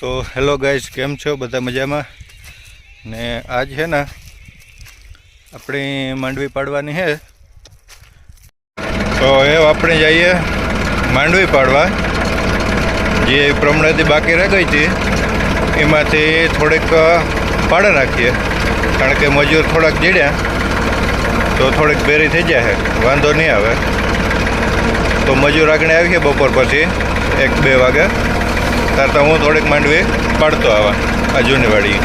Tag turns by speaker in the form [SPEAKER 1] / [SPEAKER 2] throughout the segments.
[SPEAKER 1] તો hello guys કેમ છો? બધા મજામાં? ને આજ છે ને આપણી માંડવી પાડવાની છે તો એ આપણે જઈએ માંડવી પાડવા. જે પ્રમણેથી બાકી રહી ગઈ હતી, એમાંથી થોડીક પાડે નાખીએ. કારણ કે મજૂર થોડાક જીડ્યા, તો થોડીક બેરી થઈ જાય વાંધો નહીં આવે. તો મજૂર આગળ ગયા બપોર પછી, એક બે વાગે. ત્યારે તો હું થોડેક માંડવી પાડતો આવા, આ જૂનીવાડી.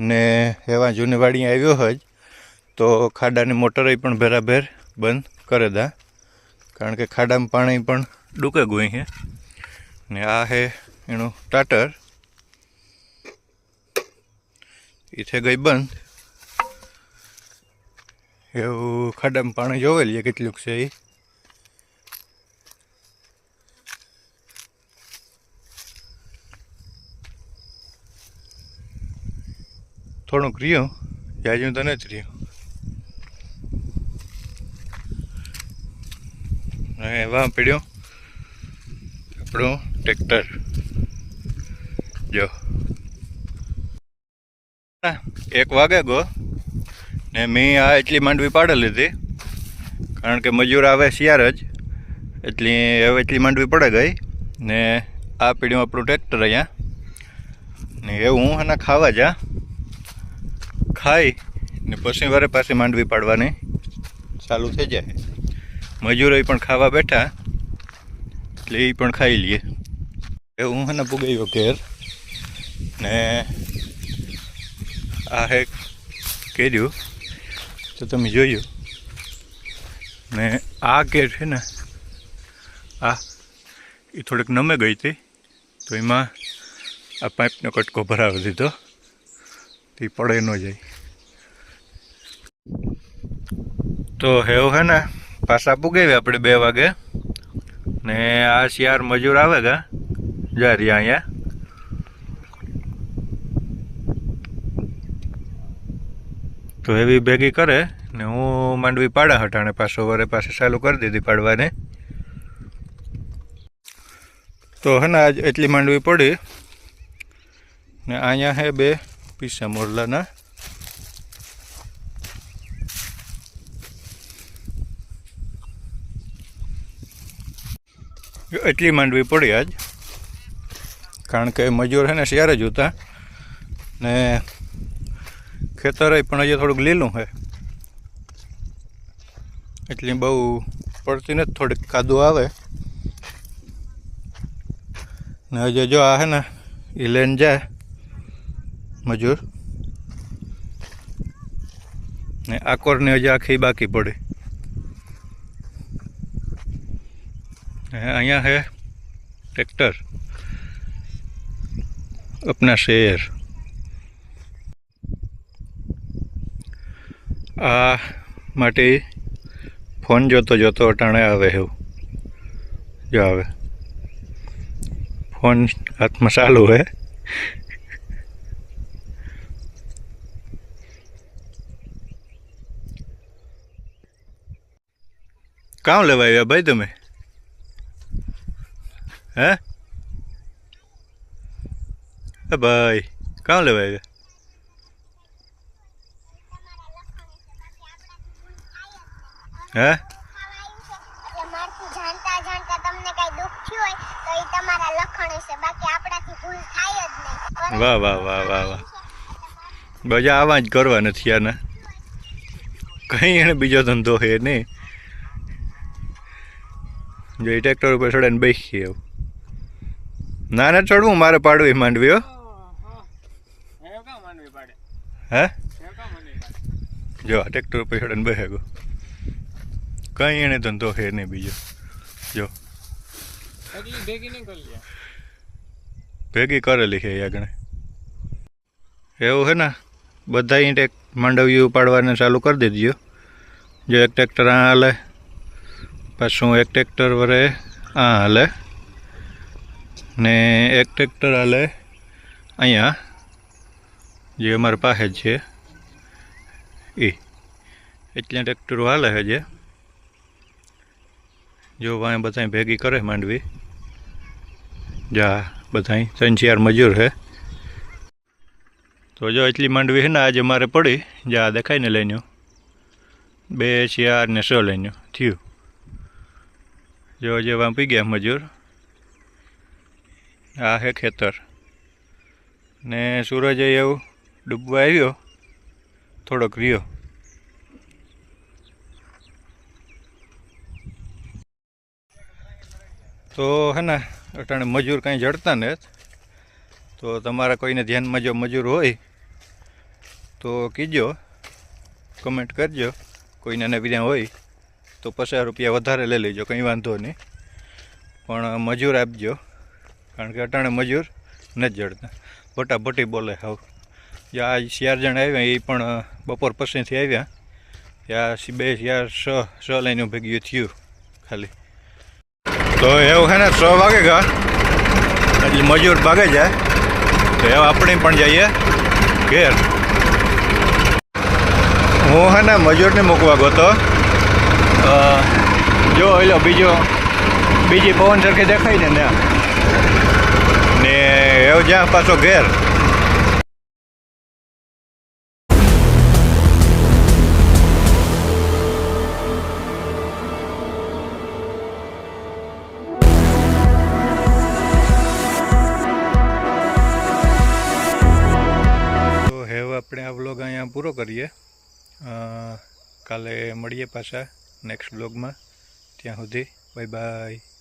[SPEAKER 1] ને એવા જૂનીવાડી આવ્યો જ, તો ખાડાની મોટરે પણ ભેરાભેર બંધ કરે દા. કારણ કે ખાડામાં પાણી પણ ડૂકે ગયું છે. ને આ હે એનું ટાટર. એ થઈ ગઈ બંધ. એવું ખાડામાં પાણી જોવે લઈએ કેટલુંક છે એ થોડુંક રહ્યું, જાજું તો નથી રહ્યું. હવે એવા પડ્યું. આપણું ટ્રેક્ટર. જો. એક વાગે ગો. ને મેં આ એટલી માંડવી પાડી લીધી. કારણ કે મજૂર આવે શિયાર જ. એટલી હવે એટલી માંડવી પડે ગઈ. ને આ પીડ્યું આપણું ટ્રેક્ટર અહીંયા. ને એવું હું એના ખાવા જા. ખાઈ ને પછી વારે પાછી માંડવી પાડવાની ચાલુ થઈ જાય. મજૂરો પણ ખાવા બેઠા, એટલે એ પણ ખાઈ લઈએ એ હું એને પુગાવ્યો ઘેર ને આ હે કેર્યું. તો તમે જોયું. ને આ કેર છે ને, આ એ થોડીક નમે ગઈ હતી, તો એમાં આ પાઇપનો કટકો ભરાવી દીધો. તે પડે ન જાય. તો હેવ હે ને, પાછા પુગાવી આપણે બે વાગે. ને આ શિયાર મજૂર આવે ગા જા રહ્યા અહીંયા. તો એવી ભેગી કરે ને હું માંડવી પાડા હટાણે પાછો વરે પાસે ચાલુ કરી દીધી પાડવાની. તો હે ને, આજ એટલી માંડવી પડી. ને અહીંયા હે બે પીસા મોરલાના. એટલી માંડવી પડી આજ. કારણ કે મજૂર છે ને શિયારે જ હતા ને ખેતર પણ હજી થોડુંક લીલું છે એટલી બહુ પડતી નથી, થોડીક કાદુ આવે. ને હજી જો આ છે ને એ લઈને જાય મજૂર. ને આકોરની હજી આખી બાકી પડી. અહીંયા છે ટ્રેક્ટર. અપના શેર. આ માટે ફોન જોતો જોતો અટાણે આવે એવું જો આવે. ફોન હાથમાં ચાલુ હે. કામ લેવા આવ્યા ભાઈ તમે? હે હે ભાઈ કામ લેવાય હે
[SPEAKER 2] એ
[SPEAKER 1] વાહ વાહ વાહ વાહ વાહ બજા આવા જ કરવા નથી આના કંઈ એને બીજો ધંધો છે નહીં જો એ ટ્રેક્ટર ઉપર ચડે ને બેસીએ એવું ના ના, ચડવું, મારે પાડવી માંડવી, હો. હે? જો, આ ટ્રેક્ટર ઉપર બહે. ગો કંઈ એને ધંધો છે નહીં બીજો. જો.
[SPEAKER 3] ભેગી
[SPEAKER 1] કરેલી છે આગળ એવું છે ને? બધા ઈંટ એક માંડવીયું પાડવાને ચાલુ કરી દીધો જો એક ટ્રેક્ટર આ હાલે, પાછું એક ટ્રેક્ટર વરે આ હાલે. ને એક ટ્રેક્ટર હાલે અહીંયા, જે અમારા પાસે જ છે. એ એટલા ટ્રેક્ટરો હાલે છે જે. જો વાંય બધા ભેગી કરે માંડવી. જા બધા ત્રણ ચાર મજૂર છે. તો જો એટલી માંડવી છે ને આજે મારે પડી, જા દેખાઈને લઈને બે, ચાર ને છ લઈને થયું. જો જેવા પી ગયા મજૂર. આ હે ખેતર. ને સૂરજ એવું ડૂબવા આવ્યો, થોડોક રહ્યો. તો હે ને, અટાણે મજૂર કાંઈ જડતા ને તો તમારા કોઈને ધ્યાનમાં જો મજૂર હોય, તો કીજો, કમેન્ટ કરજો. કોઈને ને બીજા હોય, તો પચાસ રૂપિયા વધારે લઈ લેજો, કંઈ વાંધો નહીં. પણ મજૂર આપજો. કારણ કે અટાણે મજૂર નથી જડતા. ભટાભટી બોલે, હાવ. જે આ ચાર જણ આવ્યા એ પણ બપોર પછીથી આવ્યા. ત્યાં બે, ચાર, છ છ લાઈનું ભેગી થયું ખાલી. તો એવું છે ને, છ વાગે ગયા એટલે મજૂર ભાગે જાય તો હવે આપણે પણ જઈએ ઘેર. હું હે ને મજૂરને મૂકવા ગયો જો એલો બીજો, બીજી પવન સરખી દેખાય ને ત્યાં. એવું જ્યાં પાછો ઘેર આપણે આ વ્લોગ અહીંયા પૂરો કરીએ. કાલે મળીએ પાછા નેક્સ્ટ બ્લોગમાં ત્યાં સુધી બાય બાય